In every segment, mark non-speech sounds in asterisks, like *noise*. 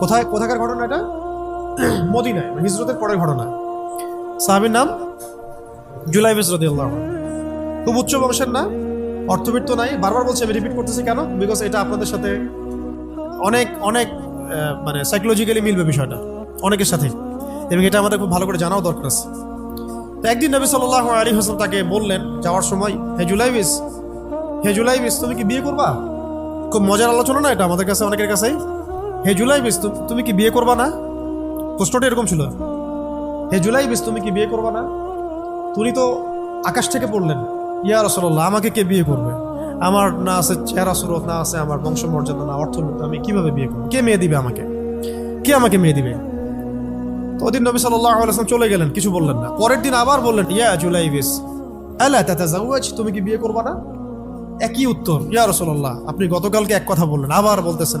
কোথায় কোথাকার ঘটনা এটা? *clears throat* মদিনায় মানে হিজরতের পরের ঘটনা। সাহাবির নাম জুলাই বিসরদি খুব উচ্চ বংশের না, অর্থবিত্ত নাই। বারবার বলছি, আমি রিপিট করতেছি কেন? বিকজ এটা আপনাদের সাথে অনেক অনেক মানে সাইকোলজিক্যালি মিলবে বিষয়টা, অনেকের সাথে। এবং এটা আমাদের খুব ভালো করে জানাও দরকার আছে। তো একদিন নবী সাল্লাহ আলী হাসান তাকে বললেন, যাওয়ার সময়, হে জুলাইবিস হে জুলাইবিস তুমি কি বিয়ে করবা? খুব মজার আলোচনা না এটা আমাদের কাছে, অনেকের কাছেই। হে জুলাইবিস তু- তুমি কি বিয়ে করবা না? প্রশ্নটা এরকম ছিল। হে জুলাইবিস তুমি কি বিয়ে করবা না? তুমি তো আকাশ থেকে পড়লেন। ইয়া রসল্লাহ আমাকে কে বিয়ে করবে? আমার না আছে চেহারা সুরত, না আছে আমার বংশমর্যাদা, না অর্থ আমি কীভাবে বিয়ে করব? কে মেয়ে দিবে আমাকে? কে আমাকে মেয়ে দিবে? তো ওদিন নবী আলাইসলাম চলে গেলেন, কিছু বললেন না। পরের দিন আবার বললেন, ইয়া জুলাইবিস আল্লাহ তাতা জাউয়াজ তুমি কি বিয়ে করবা না? একই উত্তর, ইয়া রসল্লাহ আপনি গতকালকে এক কথা বললেন, আবার বলতেছেন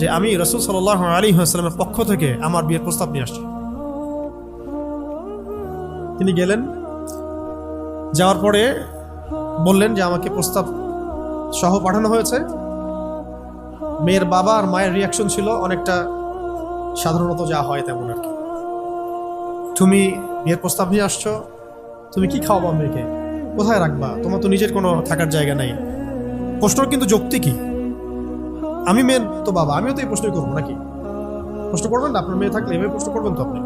যে আমি রসুল সাল্লাহ আলী আসলামের পক্ষ থেকে আমার বিয়ের প্রস্তাব নিয়ে আসছি। তিনি গেলেন। যাওয়ার পরে বললেন যে আমাকে প্রস্তাব সহ পাঠানো হয়েছে। মেয়ের বাবা আর মায়ের রিয়াকশন ছিল অনেকটা সাধারণত যা হয় তেমন আর কি। তুমি বিয়ের প্রস্তাব নিয়ে আসছো, তুমি কি খাওয়াবা মেয়েকে কোথায় রাখবা? তোমার তো নিজের কোনো থাকার জায়গা নাই। প্রশ্ন কিন্তু যুক্তি কি আমি মেন তো বাবা, আমিও তো এই প্রশ্নই করব নাকি? প্রশ্ন করবেন না? আপনার মেয়ে থাকলে এভাবে প্রশ্ন করবেন তো আপনি।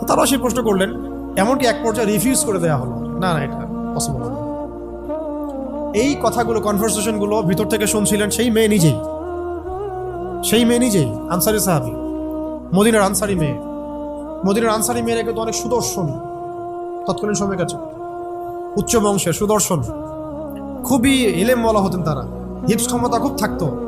তো তারাও সেই প্রশ্ন করলেন, এমনকি এক পর্যায়ে রিফিউজ করে দেওয়া হলো। না না, এটা পসিবল এই কথাগুলো কনভারসেশনগুলো ভিতর থেকে শুনছিলেন সেই মেয়ে নিজেই। সেই মেয়ে নিজেই, আনসারি সাহাবি। মদিনার আনসারি মেয়ে। মদিনার আনসারি মেয়েরা কিন্তু অনেক সুদর্শন। তৎকালীন সময় কাছে। উচ্চ বংশের সুদর্শন। খুবই এলেম বলা হতেন তারা। হিপস ক্ষমতা খুব থাকতো।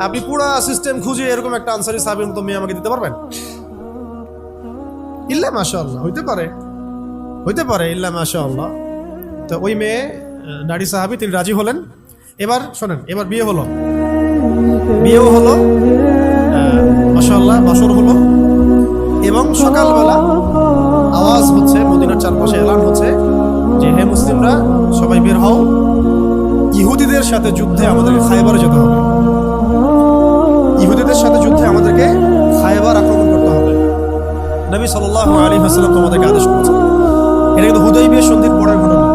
আপনি পুরা সিস্টেম খুঁজে এরকম একটা আনসারি সাহাবির মতো মেয়ে আমাকে দিতে পারবেন? ইল্লা মাশা আল্লাহ হইতে পারে। হইতে পারে, ইল্লা মাশা আল্লাহ তো ওই মেয়ে নারী সাহাবি, তিনি রাজি হলেন। এবার শোনেন, এবার বিয়ে হলো। বিয়েও হলো মাসাল্লাহ বাসর হলো। এবং সকালবেলা আওয়াজ হচ্ছে, মদিনার চারপাশে এলান হচ্ছে যে, হে মুসলিমরা, সবাই বের হও। ইহুদিদের সাথে যুদ্ধে আমাদের খাইবারে যেতে হবে। নবী সাল্লাহ আলী হাসলাম তোমাদেরকে আদেশ করেছেন। এটা কিন্তু হুদয় বিয়ের সন্ধির পরের ঘটনা।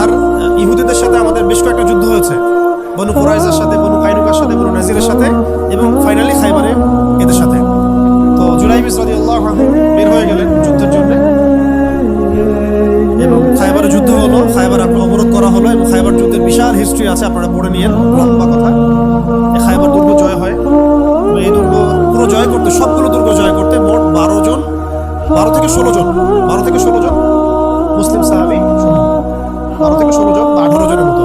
আর ইহুদিদের সাথে আমাদের বেশ কয়েকটা যুদ্ধ হয়েছে। বনু কুরাইজের সাথে, বনু কাইনুকার সাথে, বনু নাজিরের সাথে এবং ফাইনালি খাইবারে এদের সাথে। তো জুলাই বিস আল্লাহ বের হয়ে গেলেন যুদ্ধের জন্য। এবং খাইবারে যুদ্ধ হলো, খাইবার আপনার অবরোধ করা হলো এবং খাইবার যুদ্ধের বিশাল হিস্ট্রি আছে, আপনারা পড়ে নিয়ে লম্বা কথা। বারো থেকে ষোলো জন, বারো থেকে ষোলো জন মুসলিম সাহাবি, বারো থেকে ষোলো জন বা আঠারো জনের মতো।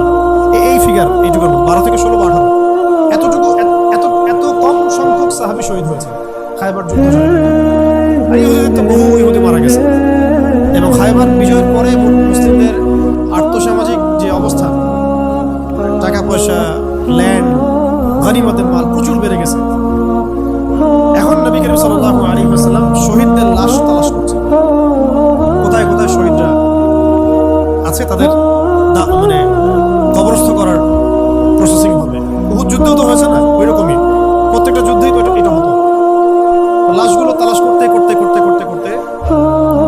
এই ফিগার এইটুকুর মতো। বারো থেকে ষোলো বা আঠারো। এতটুকু, এত- এত কম সংখ্যক সাহাবি শহীদ হয়েছে খাইবার যুদ্ধ বহু ইহুদি মারা গেছে। এবং খাইবার বিজয়ের পরে মুসলিমদের আর্থসামাজিক যে অবস্থা, টাকা পয়সা আছে, তাদের মানে কবরস্থ করার প্রসেসিং হবে। বহুত যুদ্ধ তো হয়েছে না ওই রকমই প্রত্যেকটা যুদ্ধেই তো এটা হতো। লাশগুলো তালাশ করতে করতে করতে করতে করতে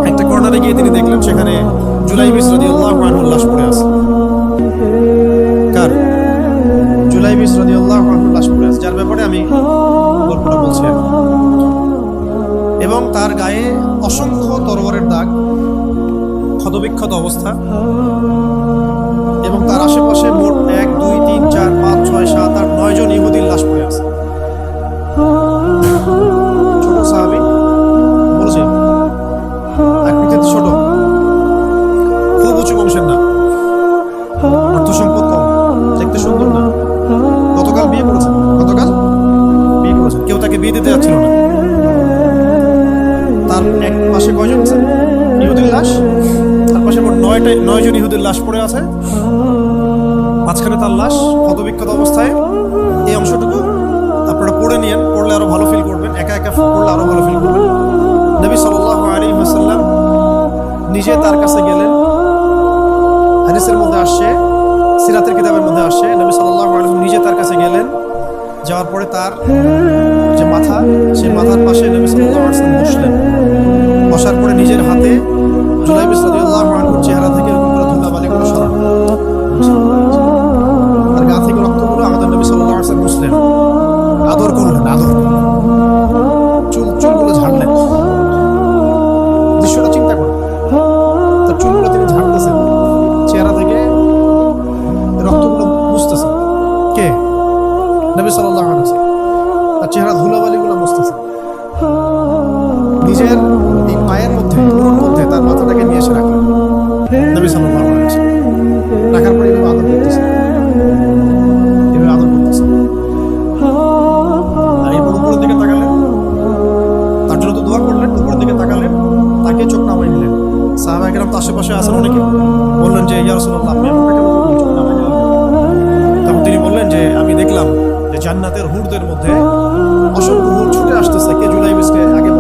একটা কর্নারে গিয়ে তিনি দেখলেন, সেখানে জুলাই বিশ রাদিয়াল্লাহু আনহুর লাশ পড়ে আছে। কার? জুলাই বিশ রাদিয়াল্লাহু আনহুর লাশ পড়ে আছে, যার ব্যাপারে আমি গল্পটা বলছি এবং তার গায়ে অসংখ্য তরবারের দাগ ক্ষতবিক্ষত অবস্থা। এবং তার আশেপাশে মোট এক, দুই, তিন, চার, পাঁচ, ছয়, সাত, আট, নয় জন ইহুদির লাশ পড়ে আছে। নয়টা নয় জন ইহুদির লাশ পড়ে আছে। মাঝখানে তার লাশ ক্ষতবিক্ষত অবস্থায়। এই অংশটুকু আপনারা পড়ে নিয়েন, পড়লে আরও ভালো ফিল করবেন। একা একা পড়লে আরও ভালো ফিল করবেন। নবী সাল্লাল্লাহু আলাইহি ওয়াসাল্লাম নিজে তার কাছে গেলেন। হাদিসের মধ্যে আসছে, সিরাতের কিতাবের মধ্যে আসছে, নবী আলাইহি ওয়াসাল্লাম নিজে তার কাছে গেলেন। যাওয়ার পরে তার যে মাথা, সেই মাথার পাশে নবী ওয়াসাল্লাম বসলেন। বসার পরে নিজের হাতে জুলাইব রাদিয়াল্লাহু ওয়াসাল্লাম আদর করলেন, আদর। চুল চুলগুলো ঝাড়লেন। দৃশ্যটা চিন্তা করুন। তার চুলগুলো তিনি ঝাড়তেছেন। চেহারা থেকে রক্তগুলো মুছতেছেন। কে? নবী ওয়াসাল্লাম। তার চেহারা ধুলাবালিগুলো মুছতেছেন। নিজের এই পায়ের মধ্যে মধ্যে তার মাথাটাকে নিয়ে এসে রাখলেন। নবী রাখার আশেপাশে আছেন অনেকে বললেন যে, ইয়া নিলেন তখন তিনি বললেন যে, আমি দেখলাম যে জান্নাতের হুরদের মধ্যে অসংখ্য হুর ছুটে আসতেছে কে জুলাই বিসকে আগে।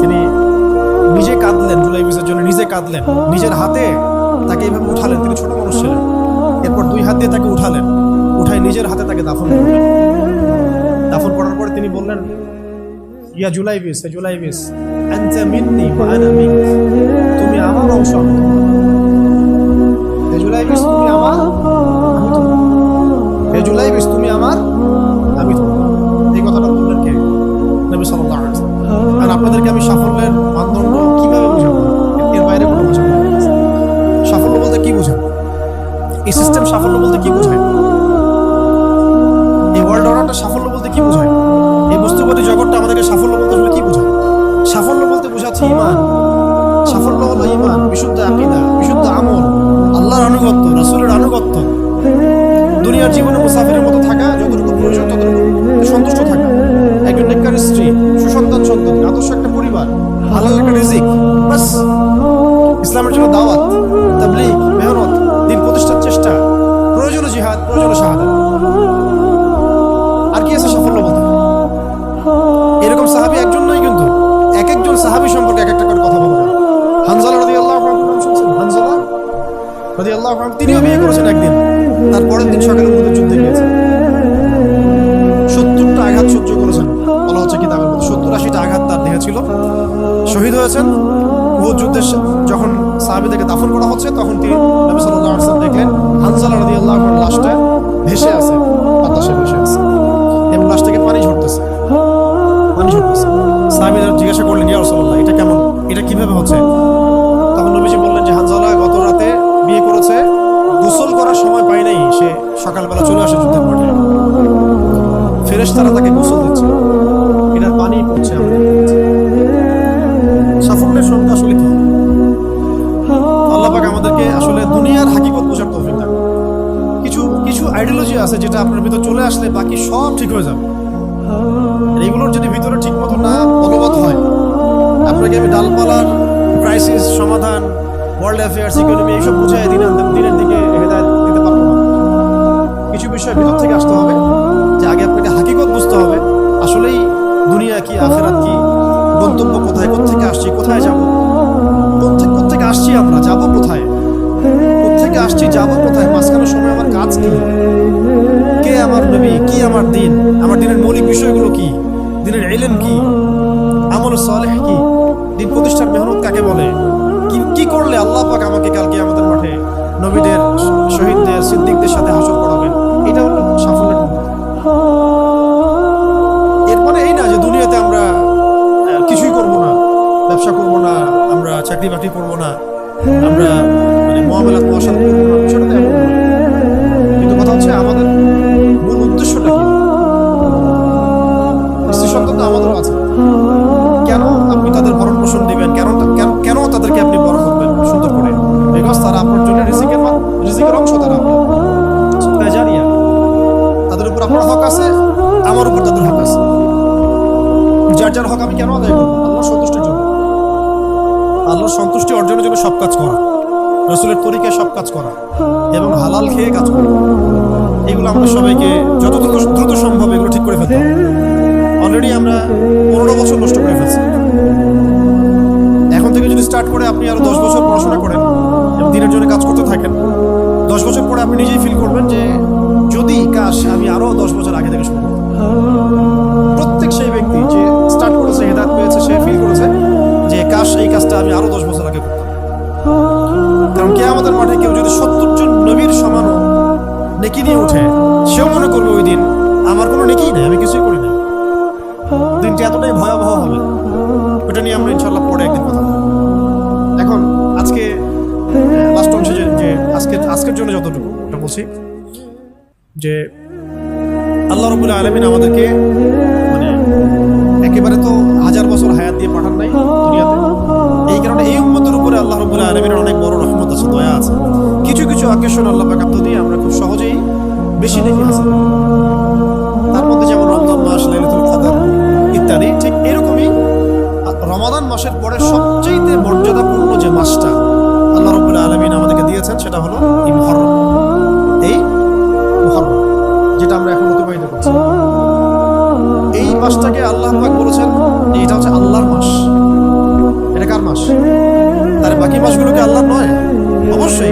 তিনি নিজে কাঁদলেন, জুলাই বিসের জন্য নিজে কাঁদলেন। নিজের হাতে তাকে এইভাবে উঠালেন। তিনি ছোট মানুষ ছিলেন। এরপর দুই হাত দিয়ে তাকে উঠালেন। উঠাই নিজের হাতে তাকে দাফন করলেন। দাফন করার পরে তিনি বললেন, ইয়া জুলাইবিস হে জুলাইবিস আনতা ওয়া আনা মিনক তুমি আমার অংশ আমি। হে জুলাইবিস তুমি তুমি আমার আমি এই কথাটা বললেন কে নবী সাল্লাল্লাহু আলাইহি আর আপনাদেরকে আমি সাফল্যের মানদণ্ড কীভাবে এর বাইরে কোনো সাফল্য বলতে কি বোঝাবো? এই সিস্টেম সাফল্য বলতে কি বোঝায়? আঘাত তার দেহে ছিল। শহীদ হয়েছেন। উহুদ যুদ্ধের যখন সাহাবিদেরকে দাফন করা হচ্ছে, তখন তিনি নবী দেখলেন, হানজালা রাদিয়াল্লাহু আনহুর লাশটা ভেসে আছে, বাতাসে ভেসে আছে। এবং লাশ থেকে পানি ঝরতেছে। পানি ঝরতেছে। সাহাবিরা জিজ্ঞাসা করলেন, ইয়া রাসূলুল্লাহ, এটা কেমন? এটা কীভাবে হচ্ছে? তখন নবীজি বললেন যে, হানজালা গত রাতে বিয়ে করেছে, গোসল করার সময় পায় নাই, সে সকালবেলা চলে আসে যুদ্ধের মাঠে। ফেরেশতারা তাকে গোসল সাফল্যের সংখ্যা আসলে কি? আল্লাহ আমাদেরকে আসলে দুনিয়ার হাকিকত বোঝার তৌফিক দান। কিছু কিছু আইডিওলজি আছে যেটা আপনার ভিতর চলে আসলে বাকি সব ঠিক হয়ে যাবে। আর এগুলোর যদি ভিতরে ঠিক মতো না বলবৎ হয়, আপনাকে আমি ডালপালার ক্রাইসিস সমাধান ওয়ার্ল্ড অ্যাফেয়ার্স ইকোনমি এইসব বুঝাই দিন দিনের দিকে হেদায়ত দিতে পারব না। কিছু বিষয় ভিতর থেকে আসতে হবে, যে আগে আপনাকে হাকিকত বুঝতে হবে, আসলেই দুনিয়া কি, আখেরাত কি গন্তব্য কোথায়? কোথেকে আসছি? কোথায় যাব? কোথেকে আসছি আমরা? যাব কোথায়? কোথেকে আসছি? যাব কোথায়? মাঝখানে সময় আমার কাজ কি? কে আমার নবী? কি আমার দিন? আমার দিনের মৌলিক বিষয়গুলো কি? দিনের এলেন কি? আমল সালেহ কি? দিন প্রতিষ্ঠার মেহনত কাকে বলে? কি কি করলে আল্লাহ পাক আমাকে কালকে আমাদের মাঠে নবীদের, শহীদদের, সিদ্দিকদের সাথে হাসর করাবেন? এটা হলো সাফল্যের চাকরি বাকরি করব না। আমরা মানে মহামেলাত হালাল খেয়ে কাজ করা। এগুলো আমরা সবাইকে যত দ্রুত সম্ভব এগুলো ঠিক করে ফেলতে অলরেডি আমরা পনেরো বছর নষ্ট করে ফেলছি। এখন থেকে যদি স্টার্ট করে আপনি আরও দশ বছর পড়াশোনা করেন দিনের জন্য কাজ করতে থাকেন, দশ বছর পরে আপনি নিজেই ফিল করবেন যে যদি কাশ আমি আরও দশ বছর আগে থেকে শুরু প্রত্যেক সেই ব্যক্তি যে স্টার্ট করেছে, হেদায়ত পেয়েছে, সে ফিল করেছে যে কাশ, এই কাজটা আমি আরও দশ বছর কারণ কে আমাদের মাঠে কেউ যদি সত্তর জন নবীর সমানও নেকি নিয়ে উঠে সেও মনে করবে ওই দিন, আমার কোনো নেকি নেই, আমি কিছুই করি না দিনটি এতটাই ভয়াবহ হবে ওটা নিয়ে আমরা ইনশাল্লাহ পরে একদিন কথা এখন আজকে লাস্ট অংশে যে আজকে, আজকের জন্য যতটুকু, ওটা বলছি যে আল্লাহ রবুল্লাহ আলমিন আমাদেরকে মানে একেবারে তো হাজার বছর হায়াত দিয়ে পাঠান নাই দুনিয়াতে। এই কারণে এই উম্মতের উপরে আল্লাহ রবুল্লাহ আলমিনের অনেক বড় আছে দয়া আছে। কিছু কিছু আকেশন আল্লাহ পাকান্ত দিয়ে আমরা খুব সহজেই বেশি দেখি হাসিল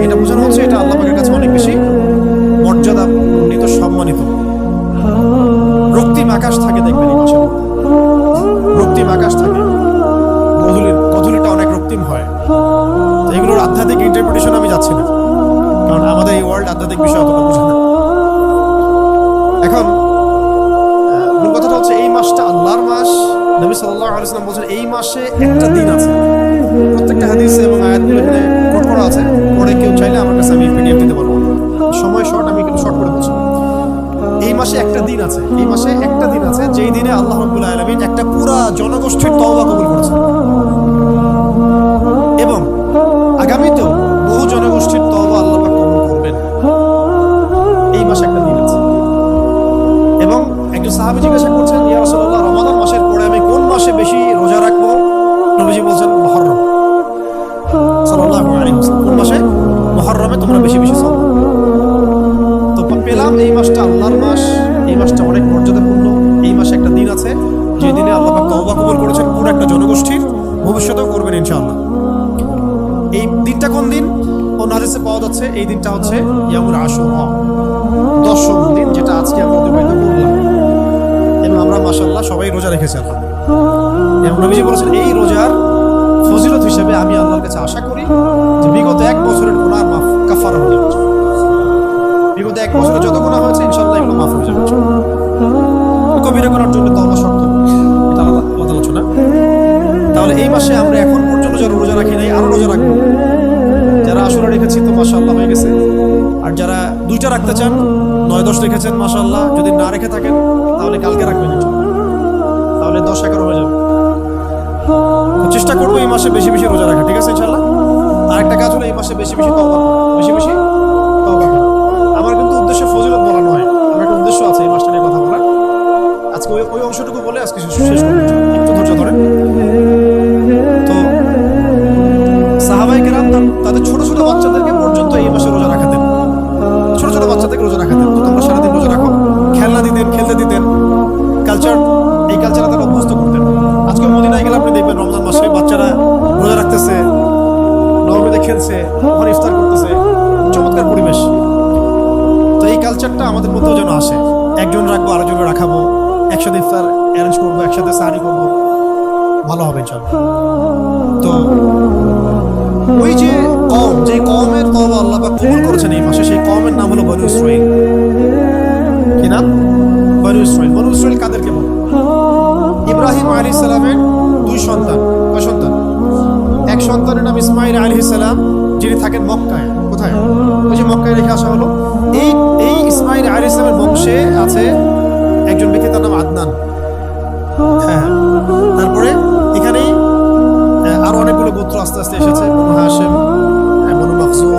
এটা বোঝানো হচ্ছে এটা আল্লাহ পাকের কাছে অনেক বেশি মর্যাদা উন্নীত সম্মানিত। রক্তিম আকাশ থাকে দেখবেন এই মাসের রক্তিম আকাশ থাকে। গধূলির গধূলিটা অনেক রক্তিম হয়। এগুলোর আধ্যাত্মিক ইন্টারপ্রিটেশন আমি যাচ্ছি না। কারণ আমাদের এই ওয়ার্ল্ড আধ্যাত্মিক বিষয় অতটা বোঝে না। এখন মূল কথাটা হচ্ছে এই মাসটা আল্লাহর মাস। নবী সাল্লাল্লাহু আলাইহি ওয়াসাল্লাম বলছেন, এই মাসে একটা দিন আছে। মাসে একটা দিন আছে, এই মাসে একটা দিন আছে, যেই দিনে আল্লাহ রব্বুল আলমিন একটা পুরা জনগোষ্ঠীর তওবা কবুল ভবিষ্যতেও করবেন ইনশাআল্লাহ। এই দিনটা কোন দিন? ও নাজিসে পাওয়া যাচ্ছে, এই দিনটা হচ্ছে ইয়ামুল আশুরা। দশম দিন যেটা আজকে আমরা অতিবাহিত করলাম এবং আমরা মাসাল্লাহ সবাই রোজা রেখেছি, আলহামদুলিল্লাহ। এবং নবীজি বলেছেন, এই রোজার ফজিলত হিসেবে আমি আল্লাহর কাছে আশা করি যে বিগত এক বছরের গুণার মাফ, কাফারা হয়ে যাবে বিগত এক বছরে যত গুণা হয়েছে ইনশাল্লাহ এগুলো মাফ হয়ে যাবে কবিরা করার জন্য শর্ত এটা আলাদা আলাদা আলোচনা। তাহলে এই মাসে আমরা এখন পর্যন্ত যারা রোজা রাখি নাই, আরও রোজা রাখব। যারা আসলে রেখেছি তো মাসাল্লাহ হয়ে গেছে। আর যারা দুইটা রাখতে চান, নয় দশ রেখেছেন মাসাল্লাহ যদি না রেখে থাকেন, তাহলে কালকে রাখবেন তাহলে দশ এগারো হয়ে যাবে। চেষ্টা করব এই মাসে বেশি বেশি রোজা রাখা ঠিক আছে ইনশাল্লাহ আরেকটা কাজ হলো এই মাসে বেশি বেশি বেশি বেশি আমার কিন্তু উদ্দেশ্য ফজিলত বলা নয় আমার একটা উদ্দেশ্য আছে এই মাসটা নিয়ে কথা বলার। আজকে ওই ওই অংশটুকু বলে আজকে শেষ করব। তাদের ছোট ছোট বাচ্চাদেরকে পর্যন্ত এই মাসে রোজা রাখাতেন ছোট ছোট বাচ্চাদেরকে রোজা রাখাতেন তো তোমরা সারাদিন রোজা রাখো। খেলনা দিতেন, খেলতে দিতেন। কালচার এই কালচারে তারা অভ্যস্ত করতেন। আজকে মদিনায় গেলে আপনি দেখবেন রমজান মাসে বাচ্চারা রোজা রাখতেছে, নবমীতে খেলছে ওখানে ইফতার করতেছে। চমৎকার পরিবেশ। তো এই কালচারটা আমাদের মধ্যেও যেন আসে। একজন রাখব, আরেকজনকে রাখাবো। একসাথে ইফতার অ্যারেঞ্জ করব, একসাথে সাহারি করব। ভালো হবে ইনশাল্লাহ তো ওই যে কম যে কমের তবা আল্লাহ পাক কবুল করেছেন এই মাসে সেই কমের নাম হলো বনু ইসরাইল কি নাম? বনু ইসরাইল বনু ইসরাইল কাদেরকে বলে? ইব্রাহিম আলী সালামের দুই সন্তান। কয় সন্তান? এক সন্তানের নাম ইসমাইল আলী সালাম যিনি থাকেন মক্কায়। কোথায়? ওই যে মক্কায় রেখে আসা হলো। এই এই ইসমাইল আলী সালামের বংশে আছে একজন ব্যক্তি তার নাম আদনান। হ্যাঁ। তারপরে এখানেই আহ, আরও অনেকগুলো গোত্র আস্তে আস্তে এসেছে। বনু মখজুম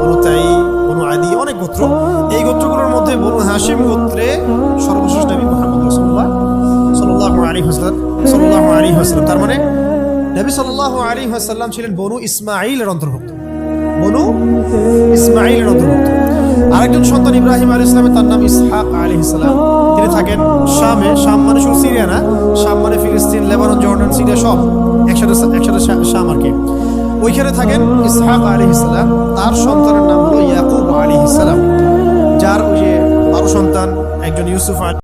বনু তাই বনু আদি, অনেক গোত্র। এই গোত্রগুলোর মধ্যে বনু হাসিম গোত্রে সর্বশেষ নবী মোহাম্মদ রসুল্লাহ সাল্লাহ আলী হাসলাম সাল্লাহ আলী হাসলাম তার মানে নবী সাল্লাহ আলী হাসাল্লাম ছিলেন বনু ইসমাইলের অন্তর্ভুক্ত। বনু ইসমাইলের অন্তর্ভুক্ত। আরেকজন সন্তান ইব্রাহিম আলী ইসলামের তার নাম ইসহাক আলী ইসলাম তিনি থাকেন শামে, শাম মানে শুধু সিরিয়া না, শাম মানে ফিলিস্তিন, লেবানন, জর্ডান, সিরিয়া সব একসাথে একসাথে শাম আর কি। ওইখানে থাকেন ইসহাক আলী ইসলাম তার সন্তানের নাম হলো ইয়াকুব আলী ইসলাম যার ওই যে বারো সন্তান, একজন ইউসুফ